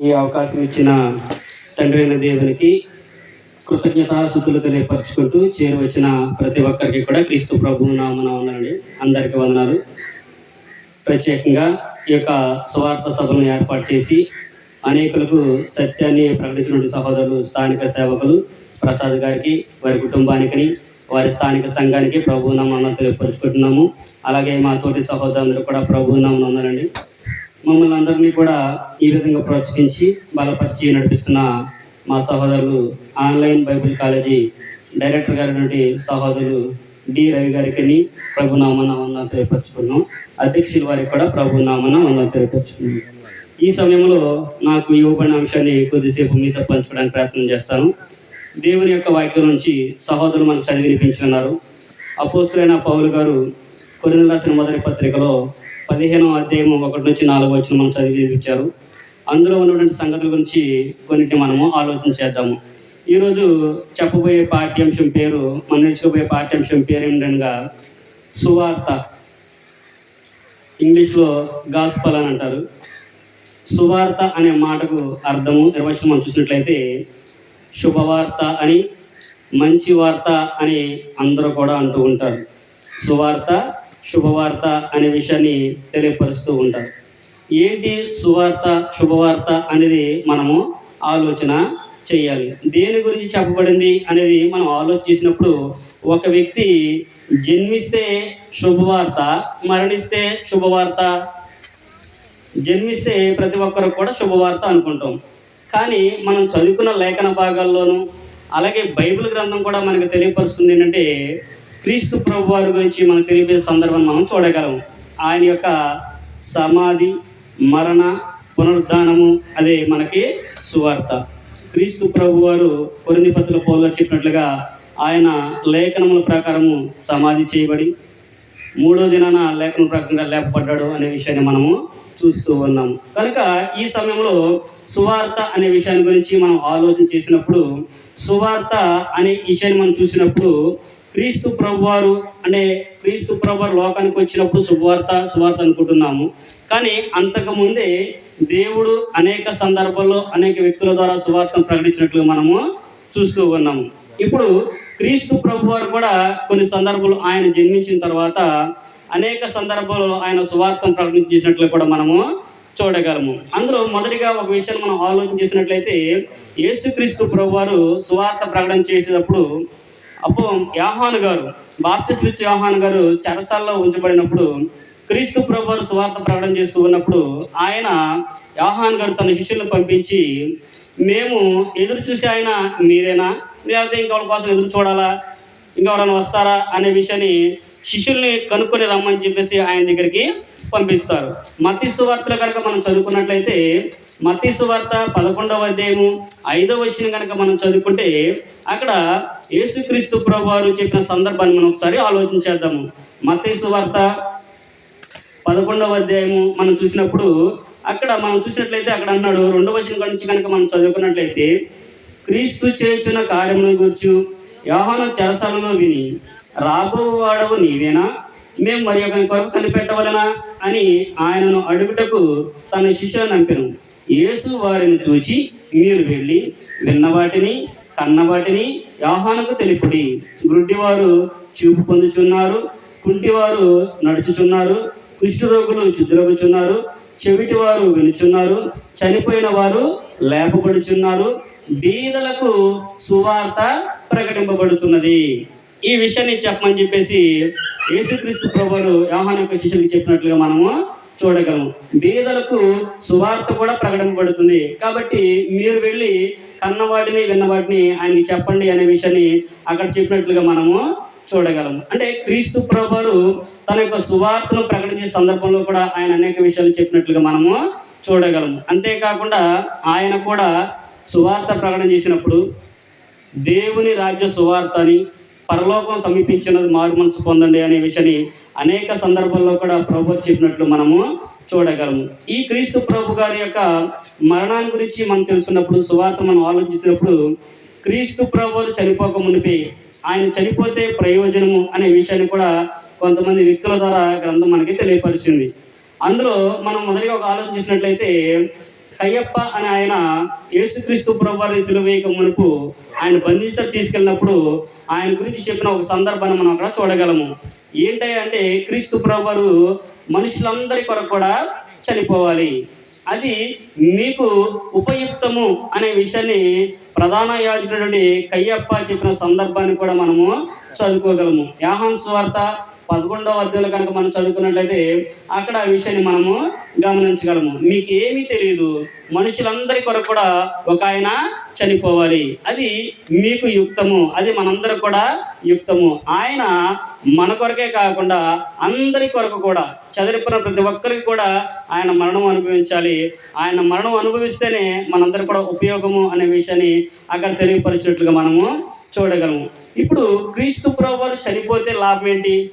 ఈ అవకాశం ఇచ్చిన తండ్రి అయిన దేవునికి కృతజ్ఞతాస్థుతులు తెలియపరచుకుంటూ చేరువచ్చిన ప్రతి ఒక్కరికి కూడా క్రీస్తు ప్రభు నామన ఉందండి అందరికీ వందనాలు. ప్రత్యేకంగా ఈ యొక్క స్వార్థ సభలను ఏర్పాటు చేసి అనేకులకు సత్యాన్ని ప్రకటించిన సహోదరులు స్థానిక సేవకులు ప్రసాద్ గారికి వారి కుటుంబానికి వారి స్థానిక సంఘానికి ప్రభు నామన తెలియపరుచుకుంటున్నాము. అలాగే మా తోటి సహోదరులు కూడా ప్రభు నామన ఉన్నారండి మమ్మల్ని అందరినీ కూడా ఈ విధంగా ప్రోత్సహించి బలపరిచి నడిపిస్తున్న మా సహోదరులు ఆన్లైన్ బైబిల్ కాలేజీ డైరెక్టర్ గారి నుండి సహోదరులు డి రవి గారికి ప్రభు నామన వందలు తెలియపరుచుకున్నాం. అధ్యక్షుల వారికి కూడా ప్రభు నామన వందలు తెలియపరుచుకున్నాం. ఈ సమయంలో నాకు ఇవ్వబడిన అంశాన్ని కొద్దిసేపు మీతో పంచుకోవడానికి ప్రయత్నం చేస్తాను. దేవుని యొక్క వాక్యం నుంచి సహోదరులు మనకు చదివి వినిపించున్నారు అపోస్తులైన పౌలు గారు కొరిన రాసిన మొదటి పత్రికలో పదిహేనో అధ్యాయం ఒకటి నుంచి నాలుగు వచ్చిన మనం చదివించారు అందులో ఉన్నటువంటి సంగతుల గురించి కొన్నిటిని మనము ఆలోచన చేద్దాము. ఈరోజు చెప్పబోయే పాఠ్యాంశం పేరు మనం నేర్చుకోబోయే పాఠ్యాంశం పేరు ఏమిటనగా సువార్త. ఇంగ్లీష్లో గాస్పల్ అని అంటారు. సువార్త అనే మాటకు అర్థము నిర్వచనం మనం చూసినట్లయితే శుభవార్త అని మంచి వార్త అని అందరూ కూడా అంటూ ఉంటారు. సువార్త శుభవార్త అనే విషయాన్ని తెలియపరుస్తూ ఉంటారు. ఏంటి సువార్త శుభవార్త అనేది మనము ఆలోచన చేయాలి. దేని గురించి చెప్పబడింది అనేది మనం ఆలోచించినప్పుడు ఒక వ్యక్తి జన్మిస్తే శుభవార్త మరణిస్తే శుభవార్త జన్మిస్తే ప్రతి ఒక్కరు కూడా శుభవార్త అనుకుంటాం. కానీ మనం చదువుకున్న లేఖన భాగాల్లోనూ అలాగే బైబిల్ గ్రంథం కూడా మనకు తెలియపరుస్తుంది ఏంటంటే క్రీస్తు ప్రభు వారి గురించి మనకు తెలియజేసే సందర్భం మనం చూడగలం ఆయన యొక్క సమాధి మరణ పునరుద్ధానము అదే మనకి సువార్త. క్రీస్తు ప్రభు వారు కొరింది పోల్లో చెప్పినట్లుగా ఆయన లేఖనముల ప్రకారము సమాధి చేయబడి మూడో దినాన లేఖన ప్రకారంగా లేపబడ్డాడు అనే విషయాన్ని మనము చూస్తూ ఉన్నాము. కనుక ఈ సమయంలో సువార్త అనే విషయాన్ని గురించి మనం ఆలోచన చేసినప్పుడు సువార్త అనే విషయాన్ని మనం చూసినప్పుడు క్రీస్తు ప్రభువారు అంటే క్రీస్తు ప్రభువారు లోకానికి వచ్చినప్పుడు శుభవార్త సువార్త అనుకుంటున్నాము. కానీ అంతకు ముందే దేవుడు అనేక సందర్భాల్లో అనేక వ్యక్తుల ద్వారా సువార్తను ప్రకటించినట్లు మనము చూస్తూ ఉన్నాము. ఇప్పుడు క్రీస్తు ప్రభు వారు కూడా కొన్ని సందర్భాలు ఆయన జన్మించిన తర్వాత అనేక సందర్భాల్లో ఆయన సువార్తను ప్రకటించినట్లు కూడా మనము చూడగలము. అందులో మొదటిగా ఒక విషయాన్ని మనం ఆలోచన చేసినట్లయితే యేసుక్రీస్తు ప్రభువారు సువార్త ప్రకటన చేసేటప్పుడు అప్పుడు యాహాను గారు బాప్తిస్మిచ్ యాహాను గారు చెరసాల్లో ఉంచబడినప్పుడు క్రీస్తు ప్రభువారు సువార్త ప్రకటన చేస్తూ ఉన్నప్పుడు ఆయన యాహాన్ గారు తన శిష్యులను పంపించి మేము ఎదురు చూసి ఆయన మీరేనా? లేకపోతే ఇంకెవరి కోసం ఎదురు చూడాలా? ఇంకెవరైనా వస్తారా? అనే విషయాన్ని శిష్యుల్ని కనుక్కొని రమ్మని చెప్పేసి ఆయన దగ్గరికి పంపిస్తారు. మతి సువార్తలు కనుక మనం చదువుకున్నట్లయితే మతి సువార్త పదకొండవ అధ్యాయము ఐదవ వచ్చిన కనుక మనం చదువుకుంటే అక్కడ యేసుక్రీస్తు ప్రభు వారు చెప్పిన సందర్భాన్ని మనం ఒకసారి ఆలోచించేద్దాము మతి సువార్త పదకొండవ అధ్యాయము మనం చూసినప్పుడు అక్కడ మనం చూసినట్లయితే అక్కడ అన్నాడు రెండవ వచనం నుంచి కనుక మనం చదువుకున్నట్లయితే క్రీస్తు చేయుచున్న కార్యములను గురించి యోహాను చెరసాలలో విని రాబో వాడవు నీవేనా? మేము మరి ఒక కొరకు కనిపెట్టవలనా అని ఆయనను అడుగుటకు తన శిష్యులను నంపెను. యేసు వారిని చూచి మీరు వెళ్ళి విన్నవాటిని కన్నవాటిని కన్న తెలుపుడి గుడ్డివారు చూపు పొందుచున్నారు కుంటివారు నడుచుచున్నారు కుష్ఠరోగులు శుద్ధులగుచున్నారు చెవిటి వారు వినుచున్నారు చనిపోయిన వారు లేపబడుచున్నారు బీదలకు సువార్త ప్రకటింపబడుతున్నది. ఈ విషయాన్ని చెప్పమని చెప్పేసి యేసుక్రీస్తు ప్రభువులు యోహాను యొక్క శిష్యులకు చెప్పినట్లుగా మనము చూడగలము. బీదలకు సువార్త కూడా ప్రకటింపబడుతుంది. కాబట్టి మీరు వెళ్ళి కన్నవాటిని విన్నవాటిని ఆయనకి చెప్పండి అనే విషయాన్ని అక్కడ చెప్పినట్లుగా మనము చూడగలము. అంటే క్రీస్తు ప్రభువారు తన యొక్క సువార్తను ప్రకటించే సందర్భంలో కూడా ఆయన అనేక విషయాలు చెప్పినట్లుగా మనము చూడగలము. అంతేకాకుండా ఆయన కూడా సువార్త ప్రకటన చేసినప్పుడు దేవుని రాజ్య సువార్త అని పరలోకం సమీపించినది మారు మనసు పొందండి అనే విషయాన్ని అనేక సందర్భాల్లో కూడా ప్రభు చెప్పినట్లు మనము చూడగలము. ఈ క్రీస్తు ప్రభు గారి యొక్క మరణాన్ని గురించి మనం తెలుసుకున్నప్పుడు సువార్త మనం ఆలోచించినప్పుడు క్రీస్తు ప్రభువులు చనిపోక మునిపి ఆయన చనిపోతే ప్రయోజనము అనే విషయాన్ని కూడా కొంతమంది వ్యక్తుల ద్వారా గ్రంథం మనకి తెలియపరిచింది. అందులో మనం మొదటిగా ఒక ఆలోచించినట్లయితే కయ్యప్ప అని ఆయన యేసుక్రీస్తు ప్రభువారిని సిలువేయక మునుపు ఆయన బంధిస్తూ తీసుకెళ్ళినప్పుడు ఆయన గురించి చెప్పిన ఒక సందర్భాన్ని మనం అక్కడ చూడగలము. ఏంటంటే క్రీస్తు ప్రభువారు మనుషులందరి కొరకు కూడా చనిపోవాలి. అది మీకు ఉపయుక్తము అనే విషయాన్ని ప్రధాన యాజకుడు కయ్యప్ప చెప్పిన సందర్భాన్ని కూడా మనము చదువుకోగలము. యాహాన్ స్వార్త పదకొండవ అధ్యాయంలో కనుక మనం చదువుకున్నట్లయితే అక్కడ ఆ విషయాన్ని మనము గమనించగలము. మీకు ఏమీ తెలియదు. మనుషులందరి కొరకు కూడా ఒక ఆయన చనిపోవాలి. అది మీకు యుక్తము. అది మనందరి కూడా యుక్తము. ఆయన మన కొరకే కాకుండా అందరి కొరకు కూడా చదిరిపోయిన ప్రతి ఒక్కరికి కూడా ఆయన మరణం అనుభవించాలి. ఆయన మరణం అనుభవిస్తేనే మనందరికి కూడా ఉపయోగము అనే విషయాన్ని అక్కడ తెలియపరిచినట్లుగా మనము చూడగలము. ఇప్పుడు క్రీస్తు ప్రభు చనిపోతే లాభం ఏంటి?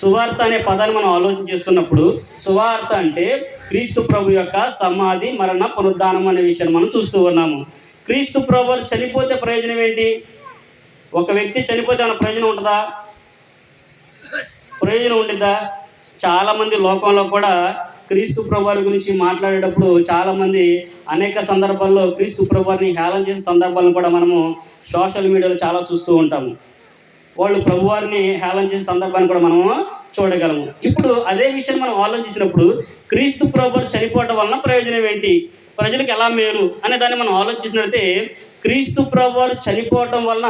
సువార్త అనే పదాన్ని మనం ఆలోచన చేస్తున్నప్పుడు సువార్త అంటే క్రీస్తు ప్రభు యొక్క సమాధి మరణ పునరుద్ధానం అనే విషయాన్ని మనం చూస్తూ ఉన్నాము. క్రీస్తు ప్రభు చనిపోతే ప్రయోజనం ఏంటి? ఒక వ్యక్తి చనిపోతే మన ప్రయోజనం ఉంటుందా? ప్రయోజనం ఉండిద్దా చాలామంది లోకంలో కూడా క్రీస్తు ప్రభువారి గురించి మాట్లాడేటప్పుడు చాలామంది అనేక సందర్భాల్లో క్రీస్తు ప్రభువారిని హేళన చేసిన సందర్భాలను కూడా మనము సోషల్ మీడియాలో చాలా చూస్తూ ఉంటాము. వాళ్ళు ప్రభువారిని హేళన చేసే సందర్భాన్ని కూడా మనము చూడగలము. ఇప్పుడు అదే విషయాన్ని మనం ఆలోచించినప్పుడు క్రీస్తు ప్రభువారు చనిపోవడం వలన ప్రయోజనం ఏంటి? ప్రజలకు ఎలా మేలు? అనే దాన్ని మనం ఆలోచించినట్లయితే క్రీస్తు ప్రభువారు చనిపోవటం వలన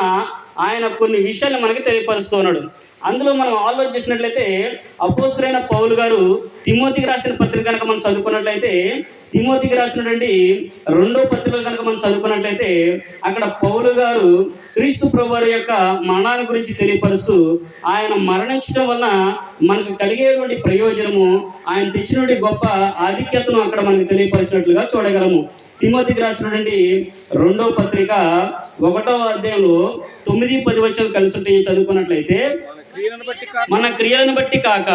ఆయన కొన్ని విషయాలు మనకి తెలియపరుస్తున్నాడు అందులో మనం ఆలోచించినట్లయితే అపోస్తులైన పౌలు గారు తిమోతికి రాసిన పత్రిక కనుక మనం చదువుకున్నట్లయితే తిమోతికి రాసినటువంటి రెండో పత్రిక కనుక మనం చదువుకున్నట్లయితే అక్కడ పౌలు గారు క్రీస్తు ప్రభువారి యొక్క మరణాన్ని గురించి తెలియపరుస్తూ ఆయన మరణించడం వలన మనకు కలిగేటువంటి ప్రయోజనము ఆయన తెచ్చినటువంటి గొప్ప ఆధిక్యతను అక్కడ మనకు తెలియపరిచినట్లుగా చూడగలము. తిమోతికి రాసినటువంటి రెండో పత్రిక ఒకటో అధ్యాయంలో తొమ్మిది పది వచ్చాలు కలిసి ఉంటే చదువుకున్నట్లయితే మన క్రియలను బట్టి కాక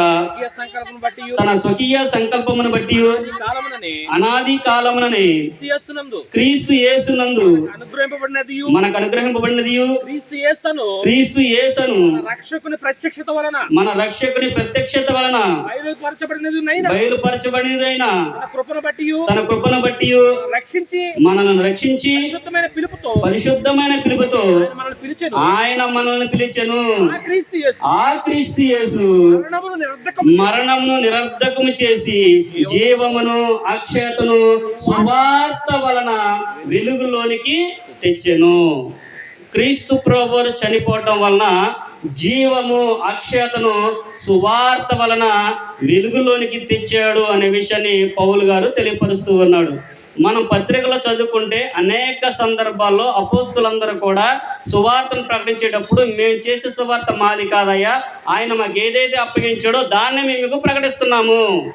తన స్వకీయ సంకల్పమును బట్టి అనాది కాలముననే క్రీస్తు యేసునందు అనుగ్రహింపబడినది మనకు అనుగ్రహింపబడినది క్రీస్తు యేసను క్రీస్తు యేసను రక్షకుని ప్రత్యక్షత వలన మన రక్షకుడి ప్రత్యక్షత వలన బయలుపరచబడినదైన తన కృపను బట్టి తన కృపను బట్టి రక్షించి మనల్ని రక్షించి పరిశుద్ధమైన పిలుపుతో పరిశుద్ధమైన పిలుపుతో ఆయన మనల్ని పిలిచెను. ఆయన మనల్ని పిలిచెను. ఆ క్రీస్తు ఆ క్రీస్తు యేసు మరణమును నిరర్ధకం మరణమును నిరర్ధకము చేసి జీవమును అక్షయతను సువార్త వలన వెలుగులోనికి తెచ్చెను. క్రీస్తు ప్రభువారు చనిపోవటం వలన జీవము అక్షయతను సువార్త వలన వెలుగులోనికి తెచ్చాడు అనే విషయాన్ని పౌలు గారు తెలియపరుస్తూ ఉన్నాడు. మనం పత్రికలో చదువుకుంటే అనేక సందర్భాల్లో అపోస్తులందరూ కూడా సువార్తను ప్రకటించేటప్పుడు మేము చేసే సువార్త మాది కాదయ్యా. ఆయన మాకు ఏదైతే అప్పగించాడో దాన్ని మేము మీకు ప్రకటిస్తున్నాము.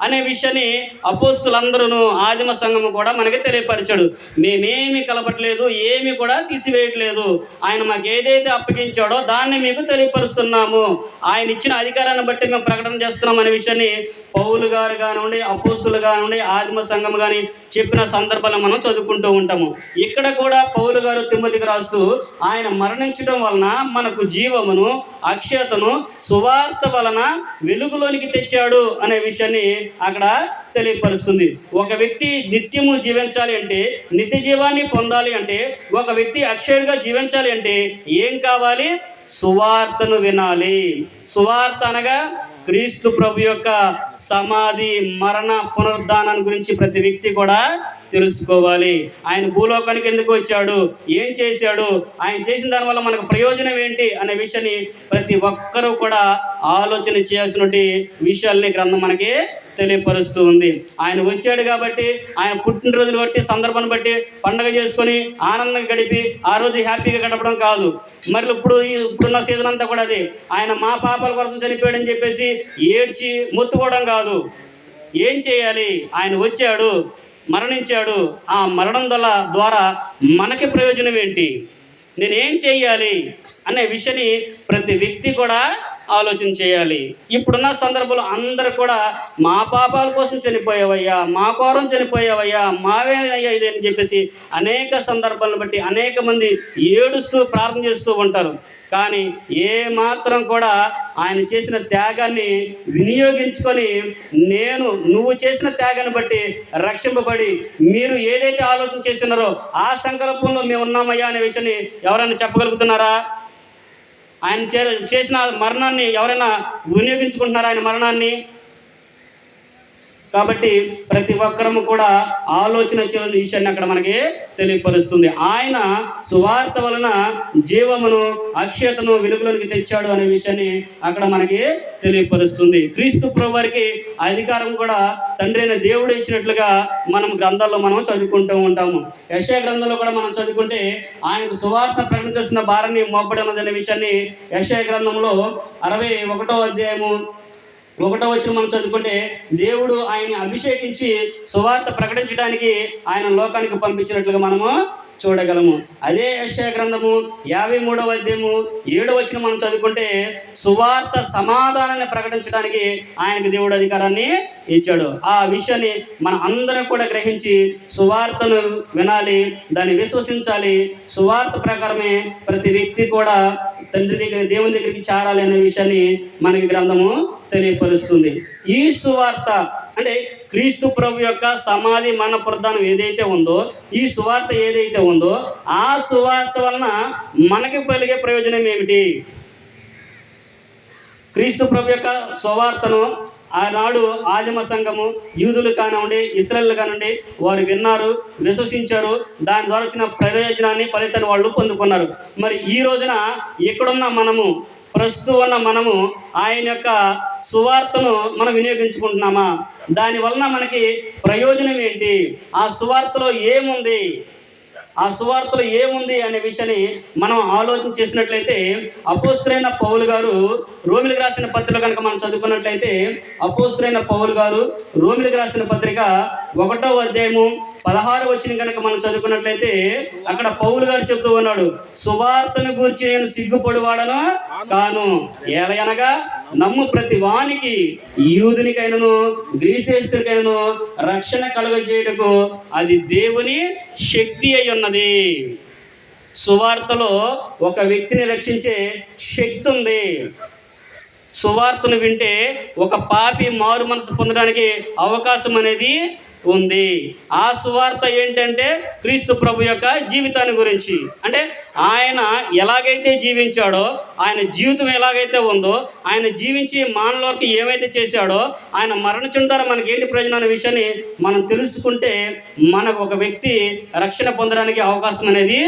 అనే విషయాన్ని అపోస్తులందరూ ఆదిమ సంఘము కూడా మనకి తెలియపరిచాడు. మేమేమి కలపట్లేదు ఏమి కూడా తీసివేయట్లేదు. ఆయన మాకు ఏదైతే అప్పగించాడో దాన్ని మీకు తెలియపరుస్తున్నాము. ఆయన ఇచ్చిన అధికారాన్ని బట్టి మేము ప్రకటన చేస్తున్నాం అనే విషయాన్ని పౌలు గారు కానివ్వండి అపోస్తులు కానివ్వండి ఆదిమ సంఘం కానీ చెప్పిన సందర్భాలను మనం చదువుకుంటూ ఉంటాము. ఇక్కడ కూడా పౌలు గారు తిమ్మతికి రాస్తూ ఆయన మరణించడం వలన మనకు జీవమును అక్షయతను సువార్త వలన వెలుగులోనికి తెచ్చాడు అనే విషయాన్ని అక్కడ తెలియపరుస్తుంది. ఒక వ్యక్తి నిత్యము జీవించాలి అంటే నిత్య జీవాన్ని పొందాలి అంటే ఒక వ్యక్తి అక్షయుడిగా జీవించాలి అంటే ఏం కావాలి? సువార్తను వినాలి. సువార్త అనగా క్రీస్తు ప్రభు యొక్క సమాధి మరణ పునరుద్ధానం గురించి ప్రతి వ్యక్తి కూడా తెలుసుకోవాలి. ఆయన భూలోకానికి ఎందుకు వచ్చాడు? ఏం చేశాడు? ఆయన చేసిన దానివల్ల మనకు ప్రయోజనం ఏంటి అనే విషయాన్ని ప్రతి ఒక్కరూ కూడా ఆలోచన చేయాల్సినటువంటి విషయాల్ని గ్రంథం మనకి తెలియపరుస్తూ ఉంది ఆయన వచ్చాడు కాబట్టి ఆయన పుట్టినరోజులు బట్టి సందర్భాన్ని బట్టి పండగ చేసుకొని ఆనందంగా గడిపి ఆ రోజు హ్యాపీగా గడపడం కాదు. మరి ఇప్పుడు ఈ- ఇప్పుడున్న సీజన్ అంతా కూడా అది. ఆయన మా పాపాల కోసం చనిపోయాడని చెప్పేసి ఏడ్చి మొత్తుకోవడం కాదు. ఏం చేయాలి? ఆయన వచ్చాడు. మరణించాడు. ఆ మరణం ద్వారా మనకి ప్రయోజనం ఏంటి? నేనేం చేయాలి అనే విషయాన్ని ప్రతి వ్యక్తి కూడా ఆలోచన చేయాలి. ఇప్పుడున్న సందర్భంలో అందరూ కూడా మా పాపాల కోసం చనిపోయావయ్యా మా కోరం చనిపోయావయ్యా మావేనయ్యా ఇది అని చెప్పేసి అనేక సందర్భాలను బట్టి అనేక మంది ఏడుస్తూ ప్రార్థన చేస్తూ ఉంటారు. కానీ ఏ మాత్రం కూడా ఆయన చేసిన త్యాగాన్ని వినియోగించుకొని నేను నువ్వు చేసిన త్యాగాన్ని బట్టి రక్షింపబడి మీరు ఏదైతే ఆలోచన చేస్తున్నారో ఆ సంకల్పంలో మేము ఉన్నామయ్యా అనే విషయాన్ని ఎవరైనా చెప్పగలుగుతున్నారా? ఆయన చే చేసిన మరణాన్ని ఎవరైనా వినియోగించుకుంటున్నారా ఆయన మరణాన్ని? కాబట్టి ప్రతి ఒక్కరము కూడా ఆలోచన చేయని విషయాన్ని అక్కడ మనకి తెలియపరుస్తుంది. ఆయన సువార్త వలన జీవమును అక్షయతను వెలుగులోనికి తెచ్చాడు అనే విషయాన్ని అక్కడ మనకి తెలియపరుస్తుంది. క్రీస్తు ప్రభువారికి అధికారం కూడా తండ్రి అయిన దేవుడు ఇచ్చినట్లుగా మనం గ్రంథాల్లో మనం చదువుకుంటూ ఉంటాము. యశయ గ్రంథంలో కూడా మనం చదువుకుంటే ఆయనకు సువార్త ప్రకటించాల్సిన భారాన్ని మోపడం అనే విషయాన్ని యశయ గ్రంథంలో అరవై ఒకటో అధ్యాయము ఒకటో వచ్చిన మనం చదువుకుంటే దేవుడు ఆయన్ని అభిషేకించి సువార్త ప్రకటించడానికి ఆయన లోకానికి పంపించినట్లుగా మనము చూడగలము. అదే యశ్యా గ్రంథము యాభై మూడవ అధ్యాయము ఏడవ వచ్చిన మనం చదువుకుంటే సువార్త సమాధానాన్ని ప్రకటించడానికి ఆయనకు దేవుడు అధికారాన్ని ఇచ్చాడు. ఆ విషయాన్ని మన అందరం కూడా గ్రహించి సువార్తను వినాలి దాన్ని విశ్వసించాలి. సువార్త ప్రకారమే ప్రతి వ్యక్తి కూడా తండ్రి దగ్గర దేవుని దగ్గరికి చేరాలి అనే విషయాన్ని మనకి గ్రంథము తెలియపరుస్తుంది. ఈ సువార్త అంటే క్రీస్తు ప్రభు యొక్క సమాధి మన ప్రధానం ఏదైతే ఉందో ఈ సువార్త ఏదైతే ఉందో ఆ సువార్త వలన మనకి కలిగే ప్రయోజనం ఏమిటి? క్రీస్తు ప్రభు యొక్క సువార్తను ఆనాడు ఆదిమ సంఘము యూదులు కానివ్వండి ఇస్రాయల్ కానివ్వండి వారు విన్నారు విశ్వసించారు. దాని ద్వారా వచ్చిన ప్రయోజనాన్ని ఫలితాన్ని వాళ్ళు పొందుకున్నారు. మరి ఈ రోజున ఇక్కడున్న మనము? ప్రస్తుతం ఉన్న మనము ఆయన యొక్క సువార్తను మనం వినియోగించుకుంటున్నామా? దాని వలన మనకి ప్రయోజనం ఏంటి? ఆ సువార్తలో ఏముంది? ఆ సువార్తలో ఏముంది అనే విషయాన్ని మనం ఆలోచన చేసినట్లయితే అపోస్తులైన పౌలు గారు రోమిలకు రాసిన పత్రిక కనుక మనం చదువుకున్నట్లయితే అపోస్తులైన పౌలు గారు రోమిలకు రాసిన పత్రిక ఒకటో అధ్యాయము పదహారు వచ్చిన కనుక మనం చదువుకున్నట్లయితే అక్కడ పౌలు గారు చెప్తూ ఉన్నాడు సువార్తను గూర్చి నేను సిగ్గుపడివాడను కాను. ఏలయనగా నమ్ము ప్రతి వానికి యూదునికైనను గ్రీసేస్తునికైనను రక్షణ కలుగజేయుటకు అది దేవుని శక్తి అయి ఉన్నది. సువార్తలో ఒక వ్యక్తిని రక్షించే శక్తి ఉంది. సువార్తను వింటే ఒక పాపి మారు మనసు పొందడానికి అవకాశం అనేది ఉంది. ఆ సువార్త ఏంటంటే క్రీస్తు ప్రభు యొక్క జీవితాన్ని గురించి. అంటే ఆయన ఎలాగైతే జీవించాడో ఆయన జీవితం ఎలాగైతే ఉందో ఆయన జీవించి మానవులకి ఏమైతే చేశాడో ఆయన మరణించిన ద్వారా మనకి ఏంటి ప్రయోజనం అనే విషయాన్ని మనం తెలుసుకుంటే మనకు ఒక వ్యక్తి రక్షణ పొందడానికి అవకాశం అనేది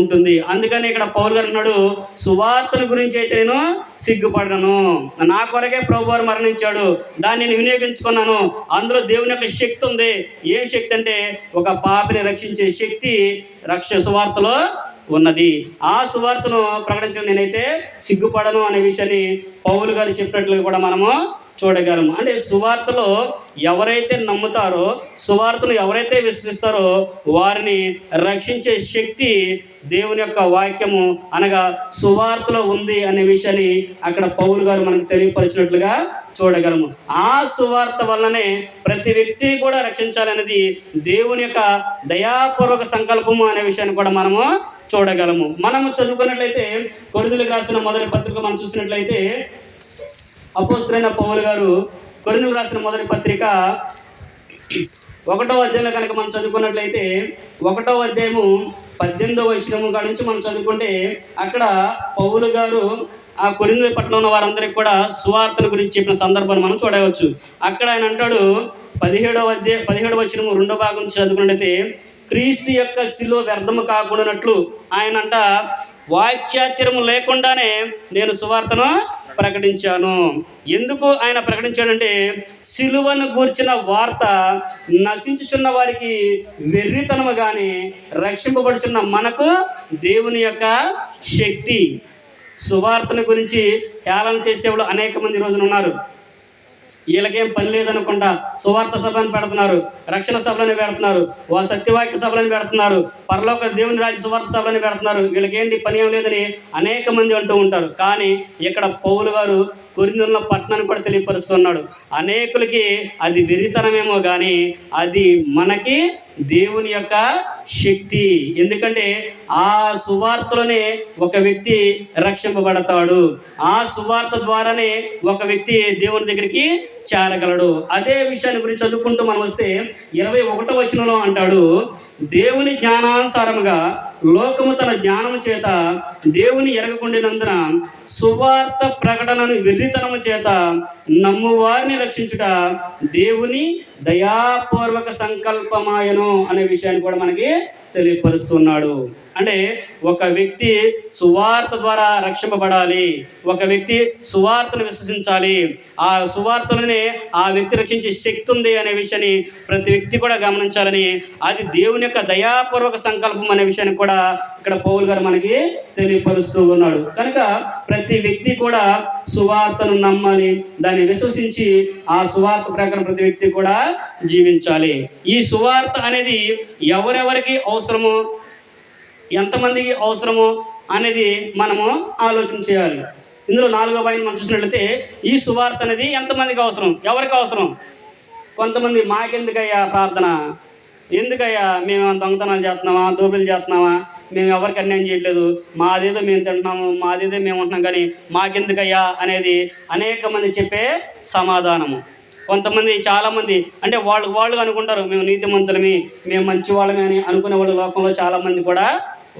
ఉంటుంది. అందుకని ఇక్కడ పౌరు గారు అన్నాడు సువార్తను గురించి అయితే నేను సిగ్గుపడను. నా కొరకే ప్రభు వారు మరణించాడు. దాన్ని నేను వినియోగించుకున్నాను. అందులో దేవుని యొక్క శక్తి ఉంది. ఏం శక్తి అంటే ఒక పాపిని రక్షించే శక్తి రక్ష సువార్తలో ఉన్నది. ఆ సువార్తను ప్రకటించడం నేనైతే సిగ్గుపడను అనే విషయాన్ని పౌలు గారు చెప్పినట్లుగా కూడా మనము చూడగలము. అంటే సువార్తలో ఎవరైతే నమ్ముతారో సువార్తను ఎవరైతే విశ్వసిస్తారో వారిని రక్షించే శక్తి దేవుని యొక్క వాక్యము అనగా సువార్తలో ఉంది అనే విషయాన్ని అక్కడ పౌలు గారు మనకు తెలియపరిచినట్లుగా చూడగలము. ఆ సువార్త వల్లనే ప్రతి వ్యక్తి కూడా రక్షించాలనేది దేవుని యొక్క దయాపూర్వక సంకల్పము అనే విషయాన్ని కూడా మనము చూడగలము. మనము చదువుకున్నట్లయితే కొరిందులకు రాసిన మొదటి పత్రిక మనం చూసినట్లయితే అపోస్తులైన పౌలు గారు కొరిందుకు రాసిన మొదటి పత్రిక ఒకటో అధ్యాయంలో కనుక మనం చదువుకున్నట్లయితే ఒకటో అధ్యాయము పద్దెనిమిదవ వచనము కాడ నుంచి మనం చదువుకుంటే అక్కడ పౌలు గారు ఆ కొరింద పట్టణంలో ఉన్న వారందరికీ కూడా సువార్తల గురించి చెప్పిన సందర్భాన్ని మనం చూడవచ్చు. అక్కడ ఆయన అంటాడు పదిహేడవ అధ్యాయ పదిహేడవ వచనము రెండో భాగం చదువుకున్నట్లయితే క్రీస్తు యొక్క శిలువ వ్యర్థము కాకుండానట్లు ఆయన అంట వాచ్యాత్యము లేకుండానే నేను సువార్తను ప్రకటించాను. ఎందుకు ఆయన ప్రకటించాడంటే సిలువను గూర్చిన వార్త నశించుచున్న వారికి వెర్రితనము కానీ రక్షింపబడుచున్న మనకు దేవుని యొక్క శక్తి. సువార్తను గురించి హేళన చేసేవాళ్ళు అనేక మంది రోజులు రోజున ఉన్నారు. వీళ్ళకేం పని లేదనకుండా సువార్త సభలను పెడుతున్నారు రక్షణ సభలను పెడుతున్నారు వా సత్యవాక్య సభలను పెడుతున్నారు పరలోక దేవుని రాజు సువార్త సభలను పెడుతున్నారు. వీళ్ళకేంటి పని ఏం లేదని అనేక మంది అంటూ ఉంటారు. కానీ ఇక్కడ పౌలు గారు కొరిందుల పట్టణాన్ని కూడా తెలియపరుస్తున్నాడు. అనేకులకి అది వెరితనమేమో కానీ అది మనకి దేవుని యొక్క శక్తి. ఎందుకంటే ఆ సువార్తలోనే ఒక వ్యక్తి రక్షింపబడతాడు. ఆ సువార్త ద్వారానే ఒక వ్యక్తి దేవుని దగ్గరికి చేరగలడు. అదే విషయాన్ని గురించి చదువుకుంటూ మనం వస్తే ఇరవై ఒకటో వచనంలో అంటాడు. దేవుని జ్ఞానానుసారముగా లోకము తన జ్ఞానము చేత దేవుని ఎరగకుండినందున సువార్త ప్రకటనను వెర్రితనము చేత నమ్మువారిని రక్షించుట దేవుని దయాపూర్వక సంకల్పమాయను అనే విషయాన్ని కూడా మనకి తెలియపరుస్తున్నాడు. అంటే ఒక వ్యక్తి సువార్త ద్వారా రక్షింపబడాలి. ఒక వ్యక్తి సువార్తను విశ్వసించాలి. ఆ సువార్తలనే ఆ వ్యక్తి రక్షించే శక్తి ఉంది అనే విషయాన్ని ప్రతి వ్యక్తి కూడా గమనించాలని అది దేవుని యొక్క దయాపూర్వక సంకల్పం అనే విషయాన్ని కూడా ఇక్కడ పౌల్ గారు మనకి తెలియపరుస్తూ ఉన్నాడు. కనుక ప్రతి వ్యక్తి కూడా సువార్తను నమ్మాలి. దాన్ని విశ్వసించి ఆ సువార్త ప్రకారం ప్రతి వ్యక్తి కూడా జీవించాలి. ఈ సువార్త అనేది ఎవరెవరికి అవసరమో ఎంతమందికి అవసరమో అనేది మనము ఆలోచన చేయాలి. ఇందులో నాలుగో పాయింట్ మనం చూసినట్లయితే ఈ సువార్త అనేది ఎంతమందికి అవసరం? ఎవరికి అవసరం? కొంతమంది మాకెందుకయ్యా ప్రార్థన? ఎందుకయ్యా మేము దొంగతనాలు చేస్తున్నామా? దోపిడీలు చేస్తున్నామా? మేము ఎవరికి అన్యాయం చేయట్లేదు. మాదేదో మేము తింటున్నాము మాదేదో మేము ఉంటున్నాం కానీ మాకెందుకయ్యా అనేది అనేక మంది చెప్పే సమాధానము. కొంతమంది చాలామంది అంటే వాళ్ళు వాళ్ళు అనుకుంటారు మేము నీతిమంతులమి మేము మంచి వాళ్ళమే అని అనుకునే వాళ్ళు లోకంలో చాలామంది కూడా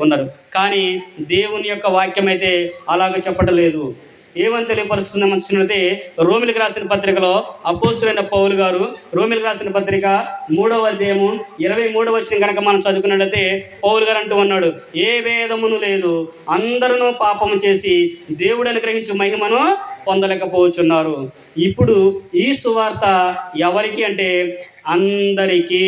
ఉన్నారు కానీ దేవుని యొక్క వాక్యం అయితే అలాగ చెప్పటలేదు ఏమని తెలియపరుస్తుందని మనం చూసినట్లయితే రోమిలికి రాసిన పత్రికలో అపోస్తులైన పౌలు గారు రోమిలకు రాసిన పత్రిక మూడవ అధ్యాయము ఇరవై మూడవ వచ్చిన కనుక మనం చదువుకున్నట్లయితే పౌలు గారు అంటూ ఉన్నాడు ఏ వేదమును లేదు అందరూ పాపము చేసి దేవుడు అనుగ్రహించు మహిమను పొందలేకపోతున్నారు ఇప్పుడు ఈ సువార్త ఎవరికి అంటే అందరికీ.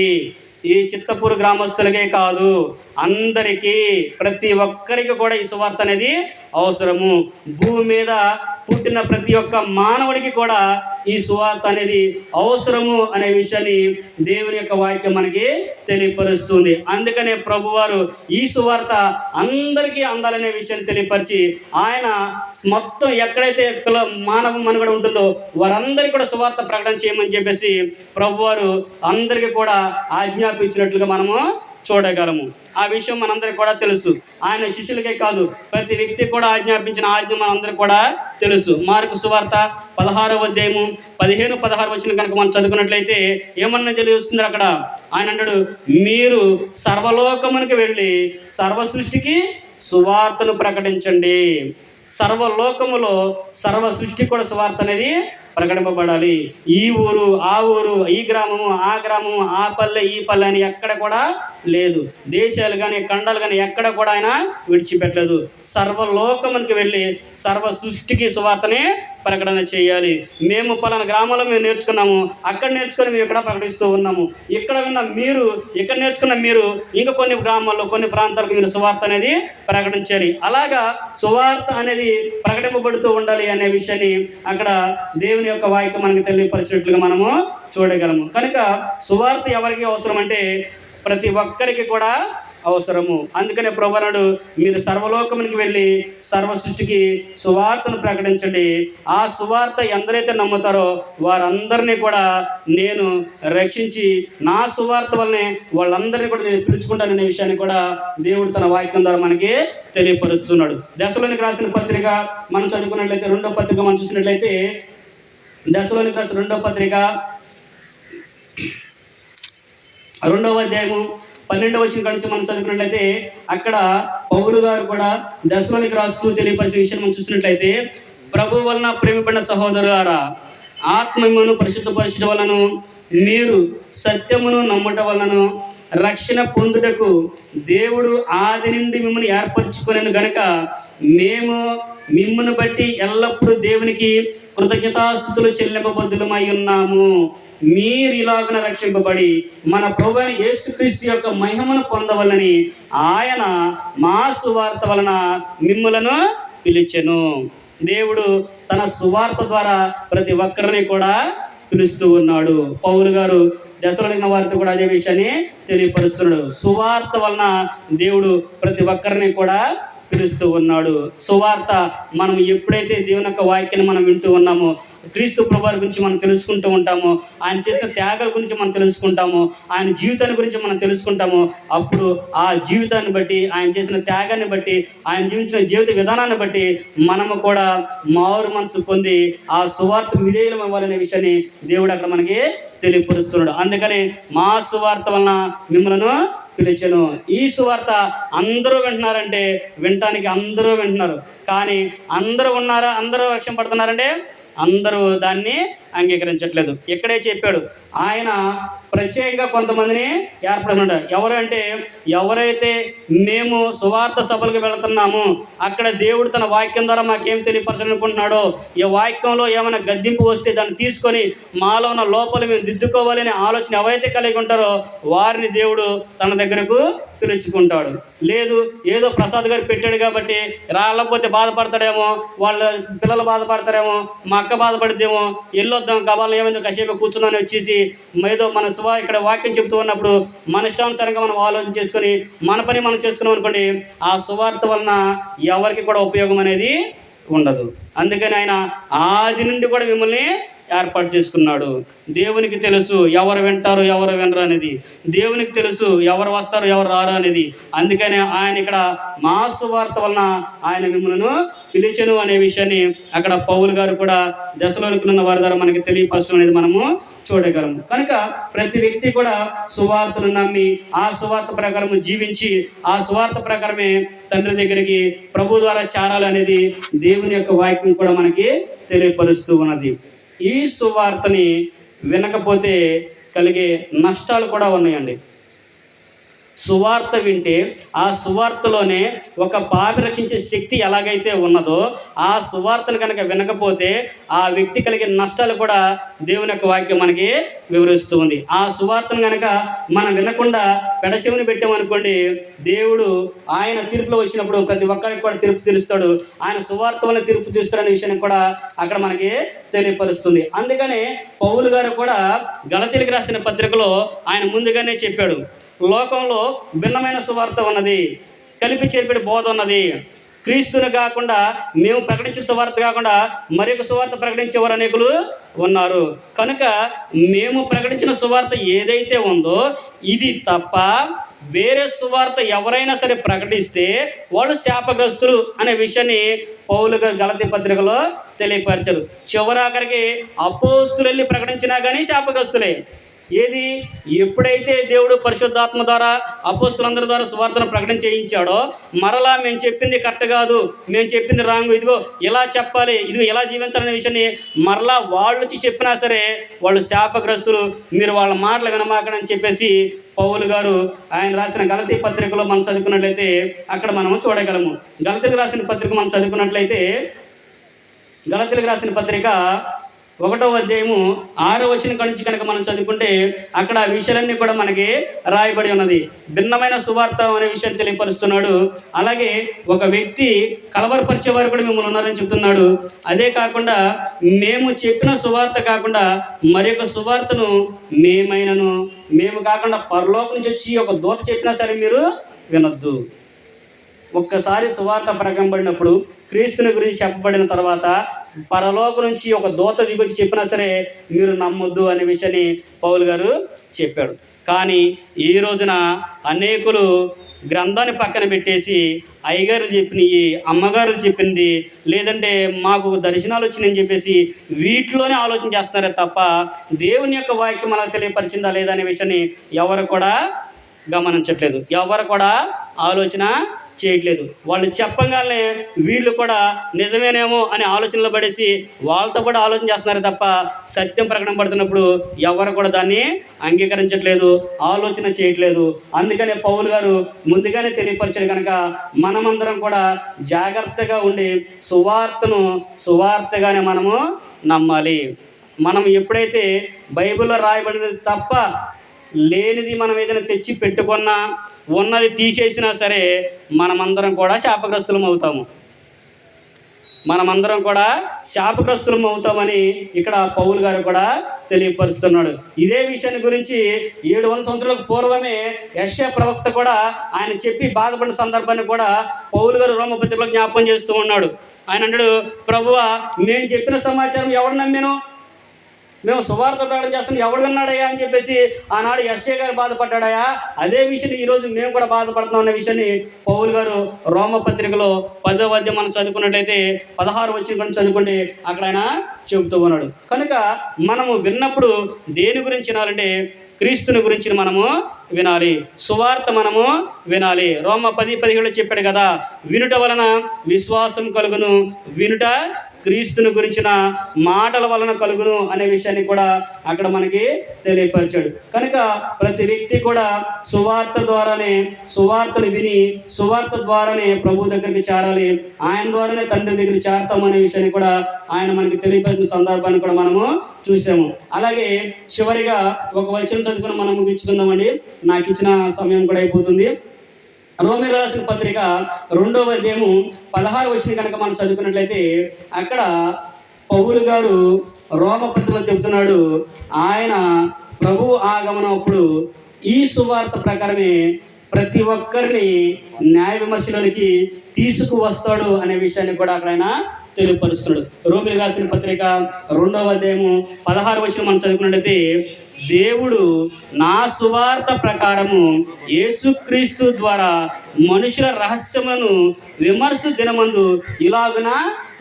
ఈ చిత్తపూర్ గ్రామస్తులకే కాదు అందరికీ ప్రతి ఒక్కరికి కూడా ఈ సువార్త అనేది అవసరము. భూమి మీద పుట్టిన ప్రతి ఒక్క మానవుడికి కూడా ఈ సువార్త అనేది అవసరము అనే విషయాన్ని దేవుని యొక్క వాక్యం మనకి తెలియపరుస్తుంది. అందుకనే ప్రభువారు ఈ సువార్త అందరికీ అందాలనే విషయాన్ని తెలియపరిచి ఆయన మొత్తం ఎక్కడైతే పిల్ల మానవ మనుగడ ఉంటుందో వారందరికీ కూడా సువార్త ప్రకటన చేయమని చెప్పేసి ప్రభువారు అందరికీ కూడా ఆజ్ఞాపించినట్లుగా మనము చూడగలము. ఆ విషయం మనందరికీ కూడా తెలుసు. ఆయన శిష్యులకే కాదు ప్రతి వ్యక్తి కూడా ఆజ్ఞాపించిన ఆజ్ఞ మనందరికి కూడా తెలుసు. మార్కు సువార్త పదహారవ అధ్యాయము పదిహేను పదహారు వచ్చిన కనుక మనం చదువుకున్నట్లయితే ఏమన్నా తెలియస్తుంది అక్కడ? ఆయన అంటాడు మీరు సర్వలోకమునికి వెళ్ళి సర్వ సృష్టికి సువార్తను ప్రకటించండి. సర్వలోకములో సర్వ సృష్టి కూడా సువార్త అనేది ప్రకటింపబడాలి. ఈ ఊరు ఆ ఊరు ఈ గ్రామము ఆ గ్రామము ఆ పల్లె ఈ పల్లె అని ఎక్కడ కూడా లేదు. దేశాలు కానీ ఖండాలు కానీ ఎక్కడ కూడా ఆయన విడిచిపెట్టలేదు. సర్వలోకమునికి వెళ్ళి సర్వ సృష్టికి సువార్తని ప్రకటన చేయాలి. మేము పలానా గ్రామంలో మేము నేర్చుకున్నాము. అక్కడ నేర్చుకొని మేము ఇక్కడ ప్రకటిస్తూ ఉన్నాము. ఇక్కడ ఉన్న మీరు ఇక్కడ నేర్చుకున్న మీరు ఇంకా కొన్ని గ్రామాల్లో కొన్ని ప్రాంతాలకు మీరు సువార్త అనేది ప్రకటించాలి. అలాగా సువార్త అనేది ప్రకటింపబడుతూ ఉండాలి అనే విషయాన్ని అక్కడ దేవుని యొక్క వాక్యం మనకు తెలియపరిచినట్లుగా మనము చూడగలము. కనుక సువార్త ఎవరికి అవసరం అంటే ప్రతి ఒక్కరికి కూడా అవసరము. అందుకనే ప్రభునాడు మీరు సర్వలోకమునికి వెళ్ళి సర్వ సృష్టికి సువార్తను ప్రకటించండి. ఆ సువార్త ఎందరైతే నమ్ముతారో వారందరినీ కూడా నేను రక్షించి నా సువార్త వల్లనే వాళ్ళందరినీ కూడా నేను పిలుచుకుంటాననే విషయాన్ని కూడా దేవుడు తన వాక్యం ద్వారా మనకి తెలియపరుస్తున్నాడు. దశలోనికి రాసిన పత్రిక మనం చదువుకున్నట్లయితే రెండో పత్రిక మనం చూసినట్లయితే దశలోని రాసిన రెండో పత్రిక. రెండవ అధ్యాయము పన్నెండవ వచ్చిన నుంచి మనం చదువుకున్నట్లయితే అక్కడ పౌరు గారు కూడా దశలోనికి రాస్తూ తెలియపరిచిన విషయం మనం చూసినట్లయితే ప్రభు వలన ప్రేమపడిన సహోదరులారా ఆత్మమును పరిశుద్ధపరచడం వలన మీరు సత్యమును నమ్మటం వలన రక్షణ పొందుటకు దేవుడు ఆది నుండి మిమ్మల్ని ఏర్పరచుకునేను గనక మేము మిమ్మల్ని బట్టి ఎల్లప్పుడూ దేవునికి కృతజ్ఞతాస్థుతులు చెల్లింపబద్దులమై ఉన్నాము. మీరు ఇలాగన రక్షింపబడి మన ప్రభు యేసుక్రీస్తు యొక్క మహిమను పొందవలని ఆయన మా సువార్త వలన మిమ్ములను పిలిచెను. దేవుడు తన సువార్త ద్వారా ప్రతి ఒక్కరిని కూడా పిలుస్తూ ఉన్నాడు. పౌరు గారు దశలడిన వారితో కూడా అదే విషయాన్ని తెలియపరుస్తున్నాడు. సువార్త వలన దేవుడు ప్రతి ఒక్కరిని కూడా పిలుస్తూ ఉన్నాడు. సువార్త మనం ఎప్పుడైతే దేవుని యొక్క వాక్యాన్ని మనం వింటూ ఉన్నామో క్రీస్తు ప్రభువారి గురించి మనం తెలుసుకుంటూ ఉంటామో ఆయన చేసిన త్యాగాల గురించి మనం తెలుసుకుంటాము ఆయన జీవితాన్ని గురించి మనం తెలుసుకుంటాము అప్పుడు ఆ జీవితాన్ని బట్టి ఆయన చేసిన త్యాగాన్ని బట్టి ఆయన జీవించిన జీవిత విధానాన్ని బట్టి మనము కూడా మారు మనసు పొంది ఆ సువార్తకు విధేయులం అవ్వాలనే విషయాన్ని దేవుడు అక్కడ మనకి తెలియపరుస్తున్నాడు. అందుకని మా సువార్త వలన మిమ్మల్ని పిలిచెను. ఈ సువార్త అందరూ వింటున్నారంటే వినటానికి అందరూ వింటున్నారు. కానీ అందరూ ఉన్నారా అందరూ రక్షణ పడుతున్నారంటే అందరూ దాన్ని అంగీకరించట్లేదు. ఇక్కడే చెప్పాడు. ఆయన ప్రత్యేకంగా కొంతమందిని ఏర్పడుతున్నాడు. ఎవరంటే ఎవరైతే మేము సువార్త సభలకు వెళుతున్నాము అక్కడ దేవుడు తన వాక్యం ద్వారా మాకేం తెలియపరచాలనుకుంటున్నాడో ఈ వాక్యంలో ఏమైనా గద్దింపు వస్తే దాన్ని తీసుకొని మాలో ఉన్న లోపల మేము దిద్దుకోవాలనే ఆలోచన ఎవరైతే కలిగి ఉంటారో వారిని దేవుడు తన దగ్గరకు పిలుచుకుంటాడు. లేదు ఏదో ప్రసాద్ గారు పెట్టాడు కాబట్టి రాలేకపోతే బాధపడతాడేమో వాళ్ళ పిల్లలు బాధపడతారేమో మా అక్క బాధపడితేమో ఎల్లో వెళ్ళొద్దాం కబాలను ఏమైందో కసేపు కూర్చున్నాను వచ్చేసి ఏదో మన శుభ ఇక్కడ వాక్యం చెబుతూ ఉన్నప్పుడు మన ఇష్టానుసారంగా మనం ఆలోచన చేసుకొని మన పని మనం చేసుకున్నాం అనుకోండి ఆ సువార్త వలన ఎవరికి కూడా ఉపయోగం అనేది ఉండదు. అందుకని ఆయన ఆది నుండి కూడా మిమ్మల్ని ఏర్పాటు చేసుకున్నాడు. దేవునికి తెలుసు ఎవరు వింటారు ఎవరు వినరు అనేది. దేవునికి తెలుసు ఎవరు వస్తారు ఎవరు రారు అనేది. అందుకనే ఆయన ఇక్కడ మా సువార్త వలన ఆయన మిమ్మల్ని పిలిచెను అనే విషయాన్ని అక్కడ పౌలు గారు కూడా దశలోనికి ఉన్న వారి ద్వారా మనకి తెలియపరచడం అనేది మనము చూడగలము కనుక ప్రతి వ్యక్తి కూడా సువార్తను నమ్మి ఆ సువార్త ప్రకారం జీవించి ఆ సువార్త ప్రకారమే తండ్రి దగ్గరికి ప్రభు ద్వారా చేరాలనేది దేవుని యొక్క వాక్యం కూడా మనకి తెలియపరుస్తూ ఉన్నది. ఈ సువార్తని వినకపోతే కలిగే నష్టాలు కూడా ఉన్నాయండి. సువార్త వింటే ఆ సువార్తలోనే ఒక పాపి రక్షించే శక్తి ఎలాగైతే ఉన్నదో ఆ సువార్తను కనుక వినకపోతే ఆ వ్యక్తి కలిగే నష్టాలు కూడా దేవుని యొక్క వాక్యం మనకి వివరిస్తుంది ఆ సువార్తను కనుక మనం వినకుండా పెడచెవిని పెట్టామనుకోండి దేవుడు ఆయన తీర్పులో వచ్చినప్పుడు ప్రతి ఒక్కరికి కూడా తీర్పు తీరుస్తాడు. ఆయన సువార్త వల్ల తీర్పు తీరుస్తాడనే విషయాన్ని కూడా అక్కడ మనకి తెలియపరుస్తుంది. అందుకనే పౌలు గారు కూడా గలతీలకు రాసిన పత్రికలో ఆయన ముందుగానే చెప్పాడు. లోకంలో భిన్నమైన సువార్త ఉన్నది. కలిపి చేర్పిడి బోధ ఉన్నది. క్రీస్తుని కాకుండా మేము ప్రకటించే సువార్త కాకుండా మరొక సువార్త ప్రకటించేవారు అనేకులు ఉన్నారు. కనుక మేము ప్రకటించిన సువార్త ఏదైతే ఉందో ఇది తప్ప వేరే సువార్త ఎవరైనా సరే ప్రకటిస్తే వాళ్ళు శాపగ్రస్తులు అనే విషయాన్ని పౌలు గారు గలతి పత్రికలో తెలియపరిచారు. చివరాఖరికి అపోస్తులు వెళ్ళి ప్రకటించినా కానీ శాపగ్రస్తులే. ఏది? ఎప్పుడైతే దేవుడు పరిశుద్ధాత్మ ద్వారా అపోస్తులందరి ద్వారా సువార్తను ప్రకటన చేయించాడో మరలా మేము చెప్పింది కరెక్ట్ కాదు. మేము చెప్పింది రాంగ్. ఇదిగో ఇలా చెప్పాలి? ఇదిగో ఎలా జీవించాలనే విషయాన్ని మరలా వాళ్ళు వచ్చి చెప్పినా సరే వాళ్ళు శాపగ్రస్తులు. మీరు వాళ్ళ మాటలు వినమాకడని చెప్పేసి పౌలు గారు ఆయన రాసిన గలతీ పత్రికలో మనం చదువుకున్నట్లయితే అక్కడ మనము చూడగలము. గలతీలకు రాసిన పత్రిక మనం చదువుకున్నట్లయితే గలతీలకు రాసిన పత్రిక ఒకటో అధ్యాయము ఆరో వచ్చిన నుంచి కనుక మనం చదువుకుంటే అక్కడ ఆ విషయాలన్నీ కూడా మనకి రాయబడి ఉన్నది. భిన్నమైన సువార్త అనే విషయాన్ని తెలియపరుస్తున్నాడు. అలాగే ఒక వ్యక్తి కలవరపరిచే వారు కూడా మిమ్మల్ని ఉన్నారని చెప్తున్నాడు. అదే కాకుండా మేము చెప్పిన సువార్త కాకుండా మరి ఒక సువార్తను మేమైనను. మేము కాకుండా పరలోకం నుంచి వచ్చి ఒక దూత చెప్పినా సరే మీరు వినొద్దు. ఒక్కసారి సువార్త ప్రకంపడినప్పుడు క్రీస్తుని గురించి చెప్పబడిన తర్వాత పరలోక నుంచి ఒక దూత దిగొచ్చి చెప్పినా సరే మీరు నమ్మొద్దు అనే విషయాన్ని పౌలు గారు చెప్పాడు. కానీ ఈ రోజున అనేకులు గ్రంథాన్ని పక్కన పెట్టేసి అయ్యగారు చెప్పినవి అమ్మగారు చెప్పింది లేదంటే మాకు దర్శనాలు వచ్చినాయని చెప్పేసి వీటిలోనే ఆలోచన చేస్తున్నారే తప్ప దేవుని యొక్క వాక్యం మనకు తెలియపరిచిందా లేదా అనే విషయాన్ని ఎవరు కూడా గమనించట్లేదు. ఎవరు కూడా ఆలోచన చేయట్లేదు. వాళ్ళు చెప్పగానే వీళ్ళు కూడా నిజమేనేమో అనే ఆలోచనలో పడేసి వాళ్ళతో కూడా ఆలోచన చేస్తున్నారు తప్ప సత్యం ప్రకటన పడుతున్నప్పుడు ఎవరు కూడా దాన్ని అంగీకరించట్లేదు ఆలోచన చేయట్లేదు. అందుకనే పౌలు గారు ముందుగానే తెలియపరిచాడు కనుక మనమందరం కూడా జాగ్రత్తగా ఉండి సువార్తను సువార్తగానే మనము నమ్మాలి. మనం ఎప్పుడైతే బైబిల్లో రాయబడినది తప్ప లేనిది మనం ఏదైనా తెచ్చి పెట్టుకున్నా ఉన్నది తీసేసినా సరే మనమందరం కూడా శాపగ్రస్తులం అవుతాము. మనమందరం కూడా శాపగ్రస్తులం అవుతామని ఇక్కడ పౌలు గారు కూడా తెలియపరుస్తున్నాడు. ఇదే విషయాన్ని గురించి ఏడు వందల సంవత్సరాలకు పూర్వమే యశ్య ప్రవక్త కూడా ఆయన చెప్పి బాధపడిన సందర్భాన్ని కూడా పౌలు గారు రోమపత్రికలో జ్ఞాపకం చేస్తూ ఉన్నాడు. ఆయన అన్నాడు ప్రభువ మేము చెప్పిన సమాచారం ఎవరు నమ్మాను? మేము సువార్త ప్రకటన చేస్తాం ఎవడు విన్నాడయ్యా అని చెప్పేసి ఆనాడు ఎస్ఏ గారు బాధపడ్డాడయా అదే విషయం ఈరోజు మేము కూడా బాధపడుతున్నాం అనే విషయాన్ని పౌల్ గారు రోమ పత్రికలో పదో వద్ద మనం చదువుకున్నట్లయితే పదహారు వచ్చిన కూడా చదువుకుంటే అక్కడ ఆయన చెబుతూ ఉన్నాడు. కనుక మనము విన్నప్పుడు దేని గురించి వినాలంటే క్రీస్తుని గురించి మనము వినాలి. సువార్త మనము వినాలి. రోమ పది పదిహేడు చెప్పాడు కదా వినుట వలన విశ్వాసం కలుగును వినుట క్రీస్తుని గురించిన మాటల వలన కలుగును అనే విషయాన్ని కూడా అక్కడ మనకి తెలియపరిచాడు. కనుక ప్రతి వ్యక్తి కూడా సువార్త ద్వారానే సువార్తను విని సువార్త ద్వారానే ప్రభు దగ్గరికి చేరాలి. ఆయన ద్వారానే తండ్రి దగ్గరికి చేరతామనే అనే విషయాన్ని కూడా ఆయన మనకి తెలియపరిచిన సందర్భాన్ని కూడా మనము చూసాము. అలాగే చివరిగా ఒక వచనం చదువుకుని మనం ముగించుకుందామండి. నాకు ఇచ్చిన సమయం కూడా అయిపోతుంది. రోమి రాసిన పత్రిక రెండవ అధ్యాయము పదహారు వచ్చిన కనుక మనం చదువుకున్నట్లయితే అక్కడ పౌలు గారు రోమపత్రిలో చెబుతున్నాడు ఆయన ప్రభు ఆగమనం అప్పుడు ఈ సువార్త ప్రకారమే ప్రతి ఒక్కరిని న్యాయ విమర్శలోనికి తీసుకువస్తాడు అనే విషయాన్ని కూడా అక్కడ ఆయన తెలియపరుస్తున్నాడు. రోమిలు రాసిన పత్రిక రెండవ అధ్యాయము పదహారు వచ్చిన మనం చదువుకున్నట్టయితే దేవుడు నా సువార్త ప్రకారము యేసుక్రీస్తు ద్వారా మనుషుల రహస్యములను విమర్శ దినమందు ఇలాగున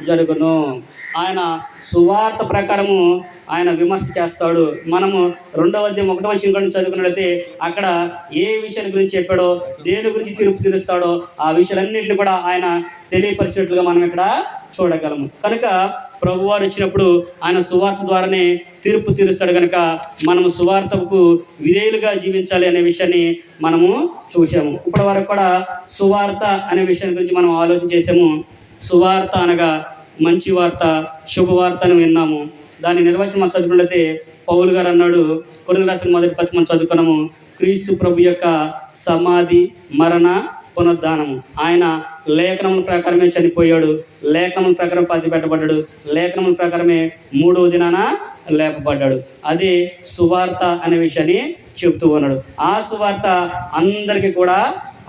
జరుగును. ఆయన సువార్త ప్రకారము ఆయన విమర్శ చేస్తాడు. మనము రెండవ అధ్యాయం ఒకటో వచ్చిన చదువుకున్నట్లయితే అక్కడ ఏ విషయాల గురించి చెప్పాడో దేని గురించి తీర్పు తీరుస్తాడో ఆ విషయాలన్నింటినీ కూడా ఆయన తెలియపరిచినట్లుగా మనం ఇక్కడ చూడగలము. కనుక ప్రభువారు వచ్చినప్పుడు ఆయన సువార్త ద్వారానే తీర్పు తీరుస్తాడు కనుక మనము సువార్తకు విధేయులుగా జీవించాలి అనే విషయాన్ని మనము చూసాము ఇప్పటి వరకు కూడా సువార్త అనే విషయాన్ని గురించి మనం ఆలోచన చేసాము సువార్త అనగా మంచి వార్త శుభవార్తను విన్నాము. దాని నిర్వహించి మనం చదువుకున్నట్లయితే పౌలు గారు అన్నాడు కొన్ని రాసిన మొదటి పత్రిక మనం చదువుకున్నాము క్రీస్తు ప్రభు యొక్క సమాధి మరణ పునరుద్ధానము ఆయన లేఖనముల ప్రకారమే చనిపోయాడు లేఖనముల ప్రకారం పది పెట్టబడ్డాడు లేఖనముల ప్రకారమే మూడవ దినాన లేపబడ్డాడు. అదే సువార్త అనే విషయాన్ని చెప్తూ ఉన్నాడు. ఆ సువార్త అందరికీ కూడా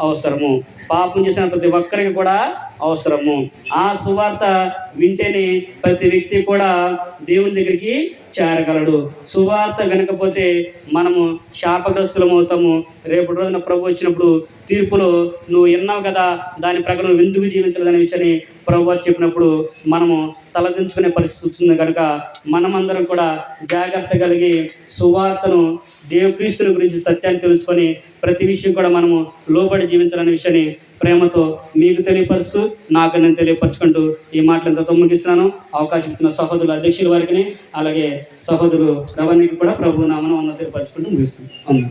అవసరము. పాపం చేసిన ప్రతి ఒక్కరికి కూడా అవసరము. ఆ సువార్త వింటేనే ప్రతి వ్యక్తి కూడా దేవుని దగ్గరికి చేరగలడు. సువార్త వినకపోతే మనము శాపగ్రస్తులం అవుతాము. రేపటి రోజున ప్రభు వచ్చినప్పుడు తీర్పులో నువ్వు విన్నావు కదా దాని ప్రకారం ఎందుకు జీవించలేదనే విషయాన్ని ప్రభు వారు చెప్పినప్పుడు మనము తలదించుకునే పరిస్థితి వచ్చింది కనుక మనమందరం కూడా జాగ్రత్త కలిగి సువార్తను దేవక్రీస్తుని గురించి సత్యాన్ని తెలుసుకొని ప్రతి విషయం కూడా మనము లోబడి జీవించాలనే విషయాన్ని ప్రేమతో మీకు తెలియపరుస్తూ నాకు నేను తెలియపరచుకుంటూ ఈ మాటలు ఎంతో ముగిస్తున్నాను. అవకాశం ఇచ్చిన సహోదరుల అధ్యక్షుల వారికి అలాగే సహోదరులు రవణికి కూడా ప్రభు నామను అన్న తెలియపరచుకుంటూ ముగిస్తున్నాను.